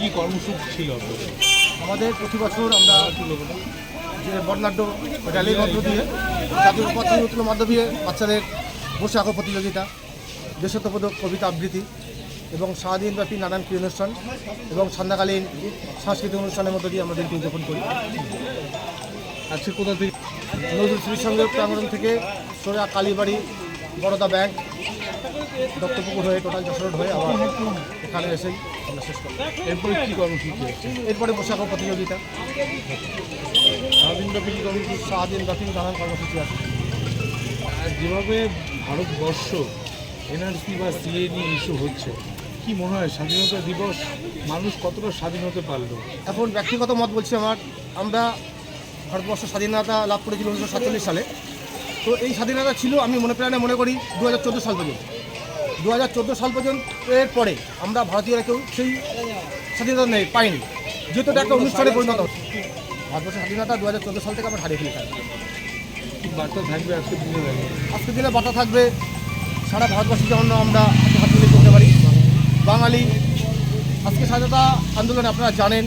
কী কর্মসূচি ছিল? আমাদের প্রতি বছর আমরা যে বর্ণাঢ্য র্যালির মধ্য দিয়ে, জাতীয় পরিবর্তনের মধ্য দিয়ে বাচ্চাদের বসে আঁকো প্রতিযোগিতা, দেশত্ববোধক কবিতা আবৃত্তি এবং সারাদিনব্যাপী নানান ক্রীড়া অনুষ্ঠান এবং সন্ধ্যাকালীন সাংস্কৃতিক অনুষ্ঠানের মধ্য দিয়ে আমরা দিনটি উদযাপন করি। আজকে কোথা থেকে নজরুল স্মৃতি সংঘ প্রাঙ্গণ থেকে সোজা কালীবাড়ি বড়দা ব্যাংক দত্তপুকুর হয়ে টোটাল যশোর হয়ে আবার এখানে এসেই আমরা শেষ করি এরপরে কী কর্মসূচি আছে এরপরে বসে আঁকো প্রতিযোগিতা। সারাদিনব্যাপী কী কর্মসূচি? সারাদিনব্যাপী নানান কর্মসূচি আছে। আর যেভাবে ভারতবর্ষ এনআরসি বা সিএ নিয়ে ইস্যু হচ্ছে কি মনে হয় স্বাধীনতা দিবস মানুষ কতটা স্বাধীন হতে পারল? এখন ব্যক্তিগত মত বলছি আমার আমরা ভারতবর্ষ স্বাধীনতা লাভ করেছিল উনিশশো সাতচল্লিশ সালে। তো এই স্বাধীনতা ছিল আমি মনে প্রাণে মনে করি দু হাজার চোদ্দ সাল পর্যন্ত দু হাজার চোদ্দ সাল পর্যন্ত এর পরে আমরা ভারতীয়রা কেউ সেই স্বাধীনতা নেই পাইনি। যেহেতু একটা অনুষ্ঠানে পরিণত। হচ্ছে। ভারতবর্ষের স্বাধীনতা দু হাজার চোদ্দ সাল থেকে আমরা হারিয়ে ফেলি তাই কি বার্তা থাকবে আজকে দিনে আজকের দিনে বার্তা থাকবে সারা ভারতবর্ষে জন্য আমরা হাত মিলিয়ে করতে পারি। বাঙালি আজকে স্বাধীনতা আন্দোলনে আপনারা জানেন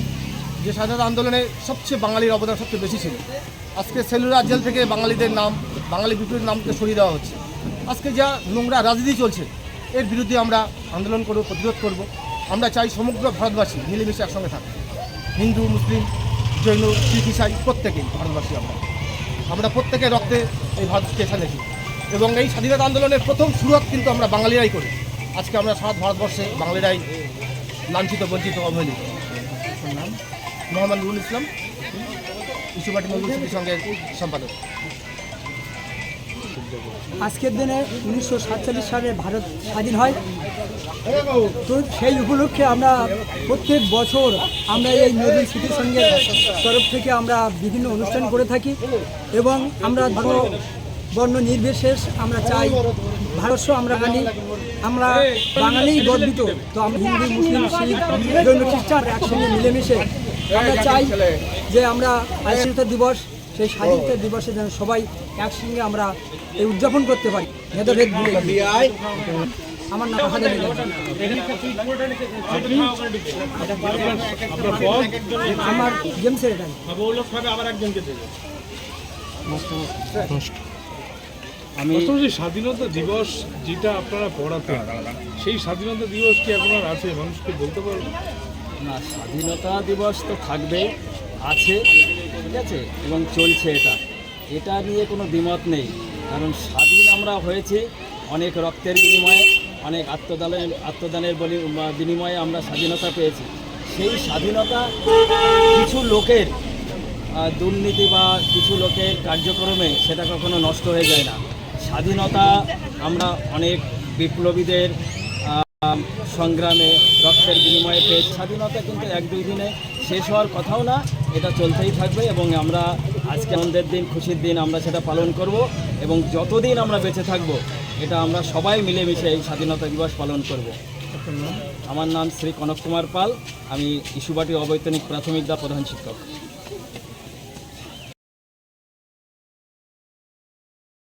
যে স্বাধীনতা আন্দোলনে সবচেয়ে বাঙালির অবদান সবচেয়ে বেশি ছিল। আজকে সেলুলার জেল থেকে বাঙালিদের নাম বাঙালি বিপ্লবীর নামকে সরিয়ে দেওয়া হচ্ছে। আজকে যা নোংরা রাজনীতি চলছে এর বিরুদ্ধে আমরা আন্দোলন করব, প্রতিরোধ করব। আমরা চাই সমগ্র ভারতবাসী মিলেমিশে একসঙ্গে থাকতে হিন্দু, মুসলিম, জৈন, শিখ, ইসাই, প্রত্যেকেই ভারতবাসী আমরা। আমরা প্রত্যেকের রক্তে এই ভারতকে এসেছি এবং এই স্বাধীনতা আন্দোলনের প্রথম শুরুয়াত কিন্তু আমরা বাঙালিরাই করি। আজকে আমরা সারা ভারতবর্ষে বাঙালিরাই লাঞ্ছিত, বঞ্চিত, অবহেলিত। নাম? মোহাম্মদ নুরুল ইসলাম। ইস্যুপাটি স্মৃতি সঙ্গে সম্পাদক। আজকের দিনে উনিশশো সাতচল্লিশ সালে ভারত স্বাধীন হয়। তো সেই উপলক্ষে আমরা প্রত্যেক বছর আমরা এই নদীর স্মৃতির সঙ্গে তরফ থেকে আমরা বিভিন্ন অনুষ্ঠান করে থাকি এবং আমরা ধর্ম, বর্ণ নির্বিশেষ আমরা চাই। ভারতবর্ষ আমরা বাঙালি আমরা বাঙালি গর্বিত। তো আমরা হিন্দু, মুসলিম, শিখ জৈন খ্রিস্টান একসঙ্গে মিলেমিশে আমরা চাই যে আমরা স্বাধীনতা দিবস সেই স্বাধীনতা দিবসে যেন সবাই একসঙ্গে আমরা এই উদযাপন করতে পারি। ভেদাভেদ ভুলে। আমার নাম হাজার আপনার আমার গেমসের এটাই আমি যে স্বাধীনতা দিবস যেটা আপনারা পড়াতেন সেই স্বাধীনতা দিবস কি এখন আর আছে মানুষকে বলতে পারবেন না স্বাধীনতা দিবস তো থাকবে আছে। ঠিক আছে? এবং চলছে এটা। এটা নিয়ে কোনো দ্বিমত নেই। কারণ স্বাধীন আমরা হয়েছি অনেক রক্তের বিনিময়ে, অনেক আত্মদানের আত্মদানের বলি বিনিময়ে আমরা স্বাধীনতা পেয়েছি। সেই স্বাধীনতা কিছু লোকের দুর্নীতি বা কিছু লোকের কার্যক্রমে সেটা কখনো নষ্ট হয়ে যায় না। স্বাধীনতা আমরা অনেক বিপ্লবীদের সংগ্রামে রক্তের বিনিময়ে পেয়ে স্বাধীনতা কিন্তু এক দুই দিনে শেষ হওয়ার কথাও না, এটা চলতেই থাকবে এবং আমরা আজকে আনন্দের দিন, খুশির দিন আমরা সেটা পালন করব এবং যতদিন আমরা বেঁচে থাকব, এটা আমরা সবাই মিলেমিশে এই স্বাধীনতা দিবস পালন করব। আমার নাম শ্রী কনক কুমার পাল, আমি ইস্যুবাটি অবৈতনিক প্রাথমিক দা প্রধান শিক্ষক।